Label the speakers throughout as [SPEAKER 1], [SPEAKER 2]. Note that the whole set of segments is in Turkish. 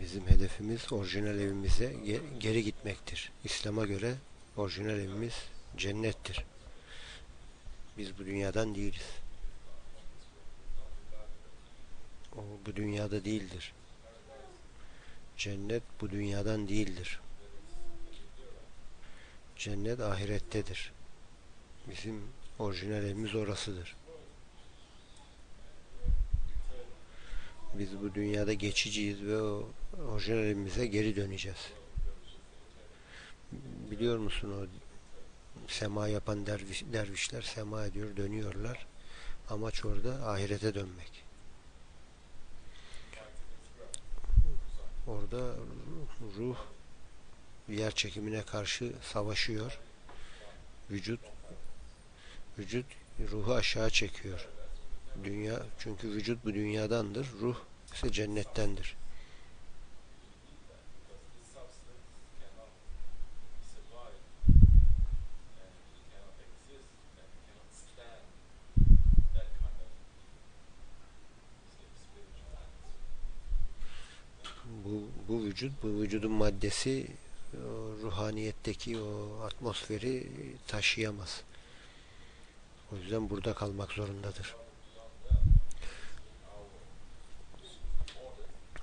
[SPEAKER 1] Bizim hedefimiz orijinal evimize ge- geri gitmektir. İslam'a göre orijinal evimiz cennettir. Biz bu dünyadan değiliz. O bu dünyada değildir. Cennet bu dünyadan değildir. Cennet ahirettedir. Bizim orijinal evimiz orasıdır. Biz bu dünyada geçiciyiz ve o evimize geri döneceğiz. Biliyor musun o sema yapan derviş, dervişler sema ediyor, dönüyorlar. Amaç orada ahirete dönmek. Orada ruh yer çekimine karşı savaşıyor. Vücut vücut ruhu aşağı çekiyor. Dünya çünkü vücut bu dünyadandır, ruh ise cennettendir. Bu, bu vücut, bu vücudun maddesi o ruhaniyetteki o atmosferi taşıyamaz. O yüzden burada kalmak zorundadır.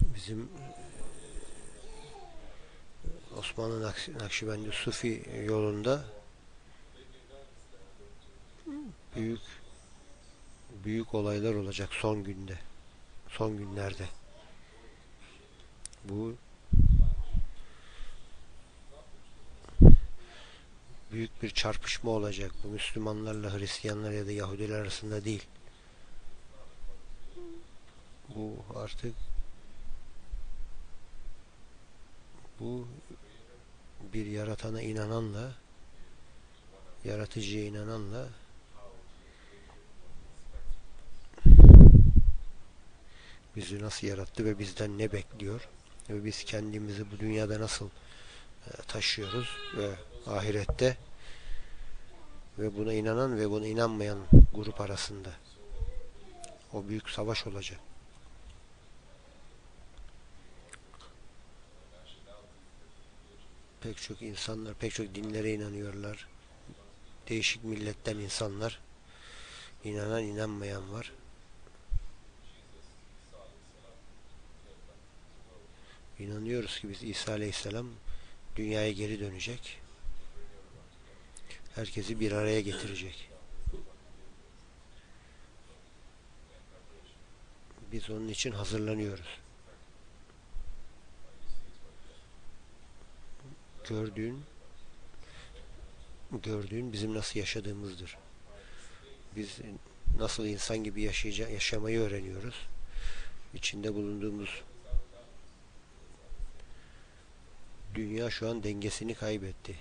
[SPEAKER 1] Bizim Osmanlı Nakş- Nakşibendi Sufi yolunda büyük büyük olaylar olacak son günde. Son günlerde. Bu büyük bir çarpışma olacak. Bu Müslümanlarla Hristiyanlar ya da Yahudiler arasında değil. Bu artık bu bir yaratana inananla yaratıcıya inananla bizi nasıl yarattı ve bizden ne bekliyor ve biz kendimizi bu dünyada nasıl e, taşıyoruz ve ahirette ve buna inanan ve buna inanmayan grup arasında o büyük savaş olacak. Pek çok insanlar, pek çok dinlere inanıyorlar. Değişik milletten insanlar. inanan inanmayan var. İnanıyoruz ki biz İsa Aleyhisselam dünyaya geri dönecek. Herkesi bir araya getirecek. Biz onun için hazırlanıyoruz. Gördüğün gördüğün bizim nasıl yaşadığımızdır. Biz nasıl insan gibi yaşamayı öğreniyoruz. İçinde bulunduğumuz dünya şu an dengesini kaybetti.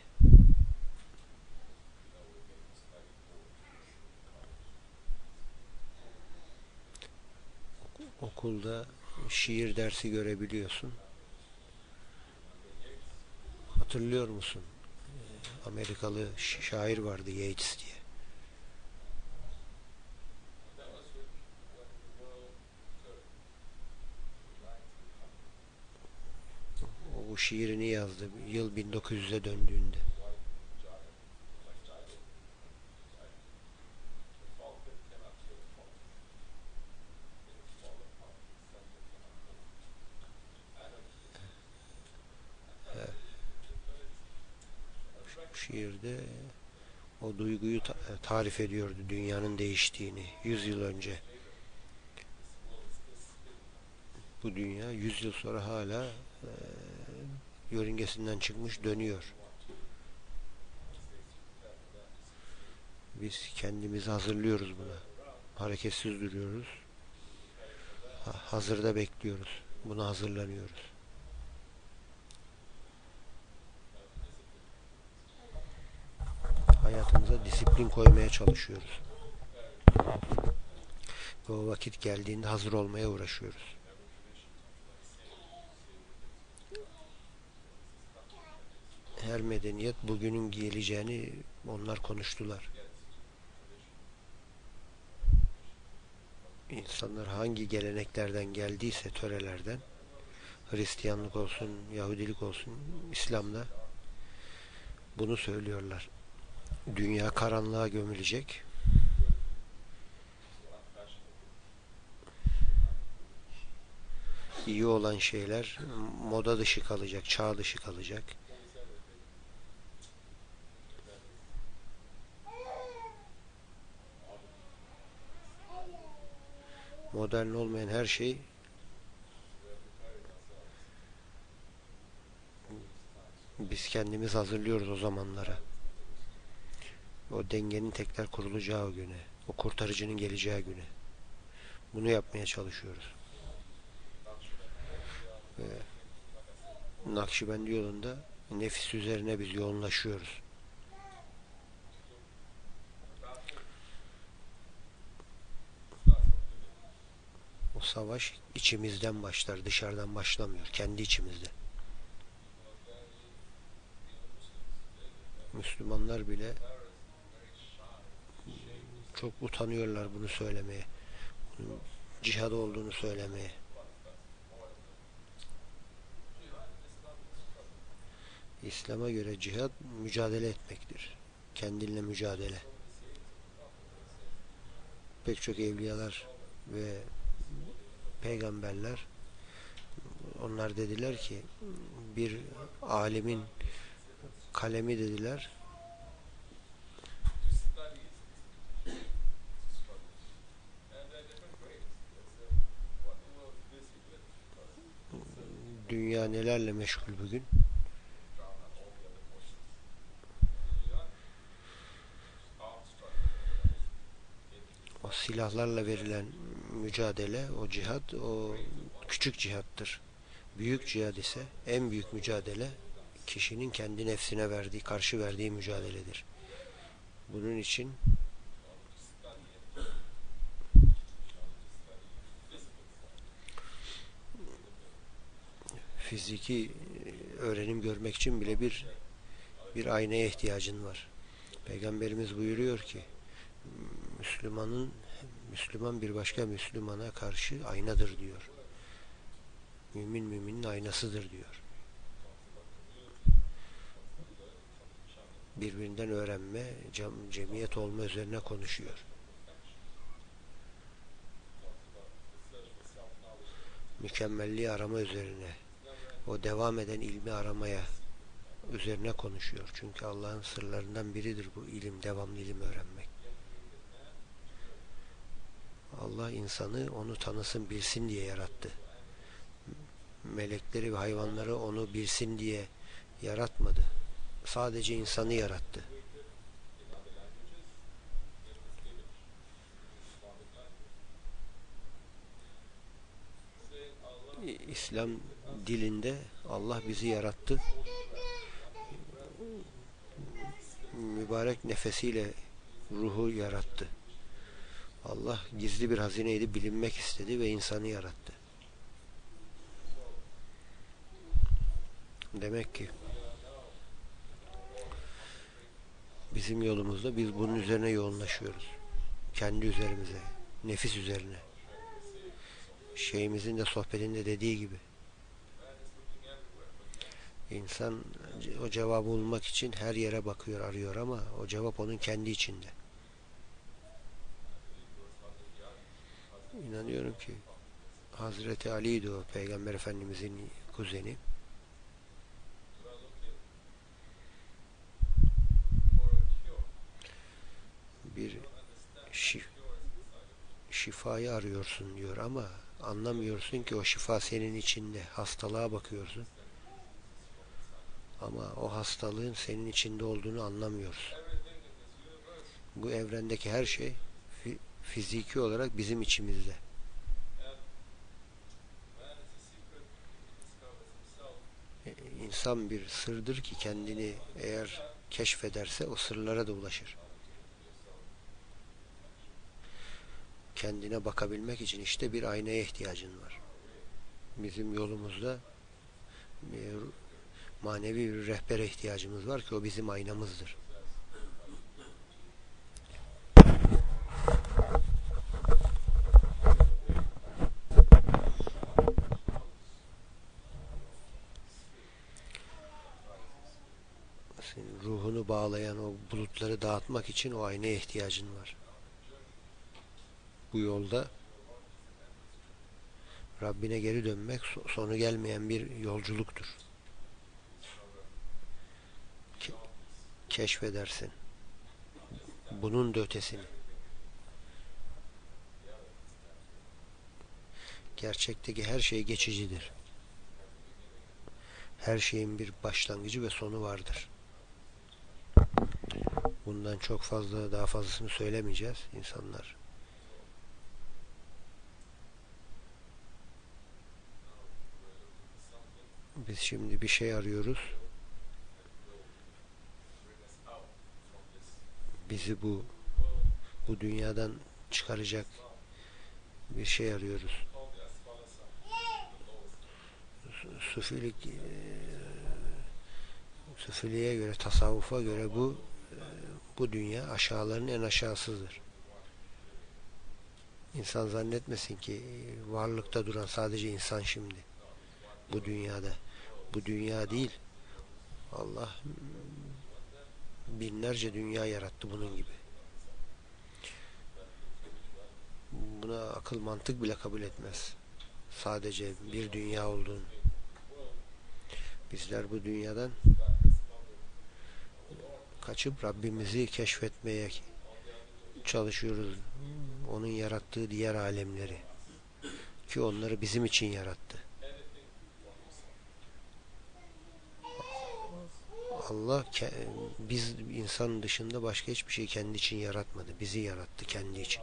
[SPEAKER 1] Okulda şiir dersi görebiliyorsun. Hatırlıyor musun? Amerikalı şair vardı Yeats diye. O bu şiirini yazdı yıl 1900'e döndüğünde. Şiirde o duyguyu ta- tarif ediyordu dünyanın değiştiğini 100 yıl önce. Bu dünya 100 yıl sonra hala e, yörüngesinden çıkmış dönüyor. Biz kendimizi hazırlıyoruz buna. Hareketsiz duruyoruz. Ha- hazırda bekliyoruz. Buna hazırlanıyoruz. Hayatımıza disiplin koymaya çalışıyoruz. Ve o vakit geldiğinde hazır olmaya uğraşıyoruz. Her medeniyet bugünün geleceğini onlar konuştular. İnsanlar hangi geleneklerden geldiyse törelerden Hristiyanlık olsun, Yahudilik olsun, İslam'da bunu söylüyorlar. Dünya karanlığa gömülecek. İyi olan şeyler moda dışı kalacak, çağ dışı kalacak. Modern olmayan her şey biz kendimiz hazırlıyoruz o zamanlara. O dengenin tekrar kurulacağı güne, o kurtarıcının geleceği güne. Bunu yapmaya çalışıyoruz. Ve Nakşibendi yolunda nefis üzerine biz yoğunlaşıyoruz. O savaş içimizden başlar, dışarıdan başlamıyor. Kendi içimizde. Müslümanlar bile çok utanıyorlar bunu söylemeye. Bunun cihad olduğunu söylemeye. İslam'a göre cihad mücadele etmektir. Kendinle mücadele. Pek çok evliyalar ve peygamberler onlar dediler ki bir alimin kalemi dediler dünya nelerle meşgul bugün o silahlarla verilen mücadele, o cihat, o küçük cihattır. Büyük cihad ise en büyük mücadele kişinin kendi nefsine verdiği, karşı verdiği mücadeledir. Bunun için fiziki öğrenim görmek için bile bir bir aynaya ihtiyacın var. Peygamberimiz buyuruyor ki Müslümanın Müslüman bir başka Müslümana karşı aynadır diyor. Mümin müminin aynasıdır diyor. Birbirinden öğrenme, cem, cemiyet olma üzerine konuşuyor. Mükemmelliği arama üzerine, o devam eden ilmi aramaya üzerine konuşuyor. Çünkü Allah'ın sırlarından biridir bu ilim, devamlı ilim öğrenmek. Allah insanı onu tanısın, bilsin diye yarattı. Melekleri ve hayvanları onu bilsin diye yaratmadı. Sadece insanı yarattı. İslam dilinde Allah bizi yarattı. Mübarek nefesiyle ruhu yarattı. Allah gizli bir hazineydi, bilinmek istedi ve insanı yarattı. Demek ki bizim yolumuzda biz bunun üzerine yoğunlaşıyoruz. Kendi üzerimize, nefis üzerine. Şeyimizin de sohbetinde dediği gibi insan o cevabı bulmak için her yere bakıyor, arıyor ama o cevap onun kendi içinde. İnanıyorum ki Hazreti Ali'ydi o Peygamber Efendimizin kuzeni. Bir şif şifayı arıyorsun diyor ama anlamıyorsun ki o şifa senin içinde. Hastalığa bakıyorsun. Ama o hastalığın senin içinde olduğunu anlamıyorsun. Bu evrendeki her şey fiziki olarak bizim içimizde. İnsan bir sırdır ki kendini eğer keşfederse o sırlara da ulaşır. kendine bakabilmek için işte bir aynaya ihtiyacın var. Bizim yolumuzda bir manevi bir rehbere ihtiyacımız var ki o bizim aynamızdır. Senin ruhunu bağlayan o bulutları dağıtmak için o aynaya ihtiyacın var. Bu yolda Rabbine geri dönmek sonu gelmeyen bir yolculuktur. Ke keşfedersin. Bunun da ötesini. Gerçekteki her şey geçicidir. Her şeyin bir başlangıcı ve sonu vardır. Bundan çok fazla daha fazlasını söylemeyeceğiz insanlar. Biz şimdi bir şey arıyoruz. Bizi bu bu dünyadan çıkaracak bir şey arıyoruz. Sufilik e, Sufiliğe göre, tasavvufa göre bu e, bu dünya aşağıların en aşağısıdır. İnsan zannetmesin ki varlıkta duran sadece insan şimdi. Bu dünyada. Bu dünya değil. Allah binlerce dünya yarattı bunun gibi. Buna akıl mantık bile kabul etmez. Sadece bir dünya olduğunu. Bizler bu dünyadan kaçıp Rabbimizi keşfetmeye çalışıyoruz. Onun yarattığı diğer alemleri. Ki onları bizim için yarattı. Allah biz insan dışında başka hiçbir şey kendi için yaratmadı. Bizi yarattı kendi için.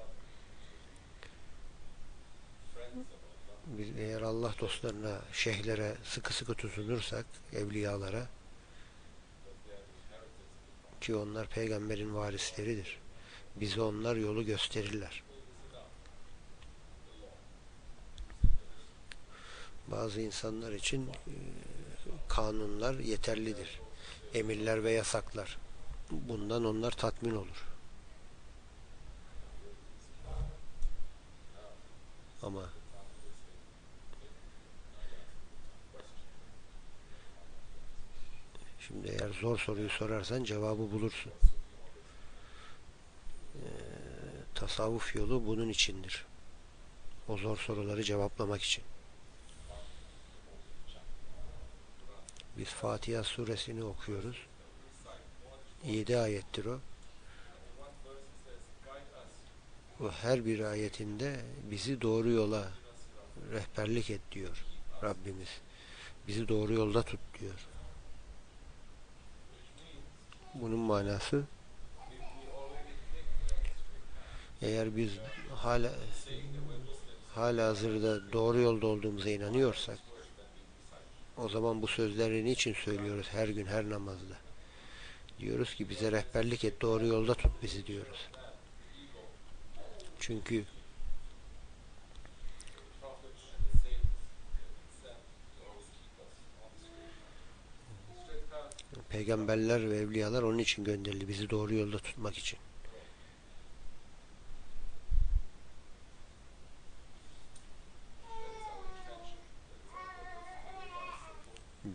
[SPEAKER 1] Biz eğer Allah dostlarına, şeyhlere sıkı sıkı tutunursak, evliyalara ki onlar peygamberin varisleridir. Bize onlar yolu gösterirler. Bazı insanlar için kanunlar yeterlidir emirler ve yasaklar. Bundan onlar tatmin olur. Ama şimdi eğer zor soruyu sorarsan cevabı bulursun. Ee, tasavvuf yolu bunun içindir. O zor soruları cevaplamak için. Biz Fatiha suresini okuyoruz. 7 ayettir o. Bu her bir ayetinde bizi doğru yola rehberlik et diyor Rabbimiz. Bizi doğru yolda tut diyor. Bunun manası eğer biz hala hala hazırda doğru yolda olduğumuza inanıyorsak o zaman bu sözleri niçin söylüyoruz her gün her namazda? Diyoruz ki bize rehberlik et, doğru yolda tut bizi diyoruz. Çünkü peygamberler ve evliyalar onun için gönderildi. Bizi doğru yolda tutmak için.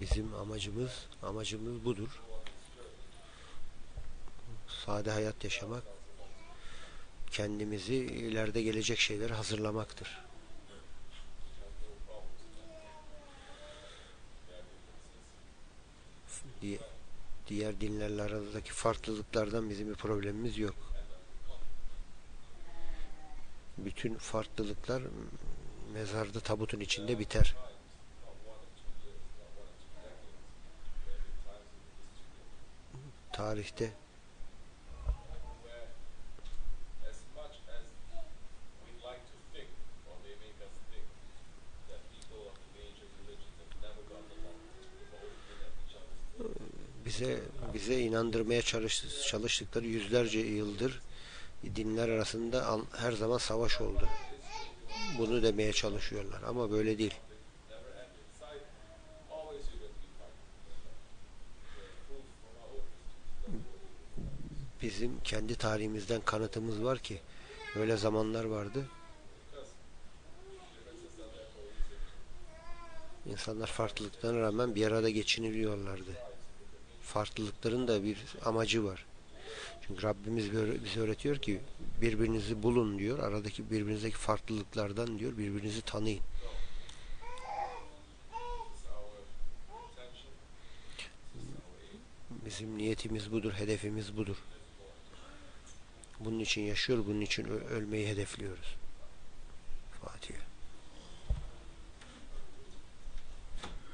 [SPEAKER 1] Bizim amacımız, amacımız budur. Sade hayat yaşamak, kendimizi ileride gelecek şeyleri hazırlamaktır. Diğer dinlerle aradaki farklılıklardan bizim bir problemimiz yok. Bütün farklılıklar mezarda tabutun içinde biter. Tarihte bize bize inandırmaya çalıştıkları yüzlerce yıldır dinler arasında her zaman savaş oldu. Bunu demeye çalışıyorlar ama böyle değil. bizim kendi tarihimizden kanıtımız var ki öyle zamanlar vardı. İnsanlar farklılıklarına rağmen bir arada geçiniliyorlardı. farklılıkların da bir amacı var. Çünkü Rabbimiz böyle- bize öğretiyor ki birbirinizi bulun diyor. Aradaki birbirinizdeki farklılıklardan diyor birbirinizi tanıyın. Bizim niyetimiz budur, hedefimiz budur. Bunun için yaşıyor, bunun için ölmeyi hedefliyoruz. Fatiha.